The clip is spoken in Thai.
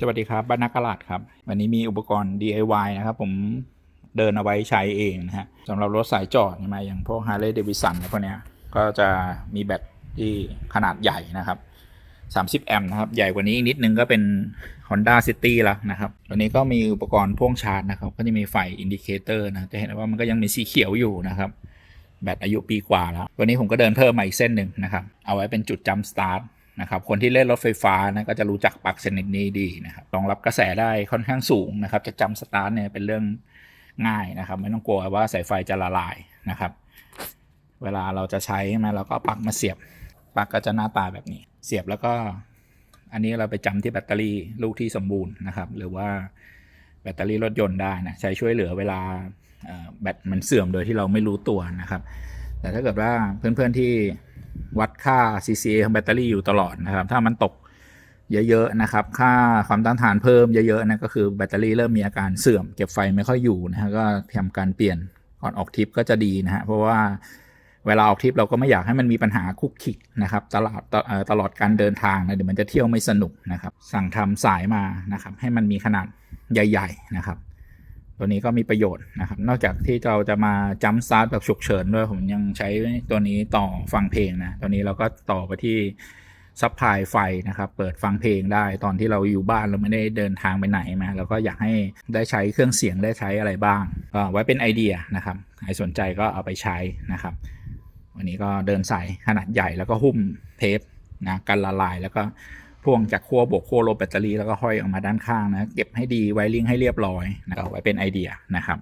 สวัสดีครับบ้านนักกลาดครับ วันนี้มีอุปกรณ์ DIY นะครับผมเดินเอาไว้ใช้เองนะฮะสำหรับรถสายจอดใช่ไหมอย่างพวก Harley Davidson อะพวกเนี้ยก็จะมีแบตที่ขนาดใหญ่นะครับ 30 แอมป์นะครับ ใหญ่กว่านี้อีกนิดนึงก็เป็น Honda City แล้วนะครับวันนี้ก็มีอุปกรณ์พ่วงชาร์จนะครับ ก็จะมีไฟอินดิเคเตอร์นะ จะเห็นว่ามันก็ยังมีสีเขียวอยู่นะครับ แบตอายุปีกว่าแล้ว วันนี้ผมก็เดินเพิ่มมาอีกเส้นหนึ่งนะครับ เอาไว้เป็นจุดจัมสตาร์ท นะครับคนที่เล่นรถไฟฟ้านะก็จะรู้จักปลั๊กชนิดนี้ดีนะครับรองรับกระแสได้ค่อนข้างสูงนะครับ จะจัมสตาร์ทเนี่ยเป็นเรื่องง่ายนะครับ ไม่ต้องกลัวว่าสายไฟจะละลายนะครับ เวลาเราจะใช้ใช่ไหมเราก็ปลั๊กมาเสียบปลั๊กก็จะหน้าตาแบบนี้ เสียบแล้วก็ อันนี้เราไปจำที่แบตเตอรี่ลูกที่สมบูรณ์นะครับ หรือว่าแบตเตอรี่รถยนต์ได้นะใช้ช่วยเหลือเวลาแบตมันเสื่อมโดยที่เราไม่รู้ตัวนะครับ แต่ถ้าเกิดว่าเพื่อนๆที่ วัดค่า CCA ของแบตเตอรี่อยู่ตลอดนะครับ ถ้ามันตกเยอะๆนะครับ ค่าความต้านทานเพิ่มเยอะๆนะก็คือแบตเตอรี่เริ่มมีอาการเสื่อมเก็บไฟไม่ค่อยอยู่นะฮะก็ทำการเปลี่ยนก่อนออกทริปก็จะดีนะฮะเพราะว่าเวลาออกทริปเราก็ไม่อยากให้มันมีปัญหาคุกคิกนะครับตลอดตเอ่อตลอดการเดินทางนะเดี๋ยวมันจะเที่ยวไม่สนุกนะครับ สั่งทำสายมานะครับให้มันมีขนาดใหญ่ ๆนะครับ ตัวนี้ก็มีประโยชน์นะครับ นอกจากที่เราจะมาจัมสตาร์แบบฉุกเฉินด้วย ผมยังใช้ตัวนี้ต่อฟังเพลงนะ ตัวนี้เราก็ต่อไปที่ซัพพลายไฟนะครับ เปิดฟังเพลงได้ตอนที่เราอยู่บ้านเราไม่ได้เดินทางไปไหนมาเราก็อยากให้ได้ใช้เครื่องเสียงได้ใช้อะไรบ้างก็ไว้เป็นไอเดียนะครับใครสนใจก็เอาไปใช้นะครับ วันนี้ก็เดินสายขนาดใหญ่แล้วก็หุ้มเทปนะกันละลายแล้วก็ พ่วงจากขั้วบวกขั้วลบแบตเตอรี่แล้วก็ห้อยออกมาด้านข้างนะเก็บให้ดีไวริงให้เรียบร้อยนะเอาไว้เป็นไอเดียนะครับ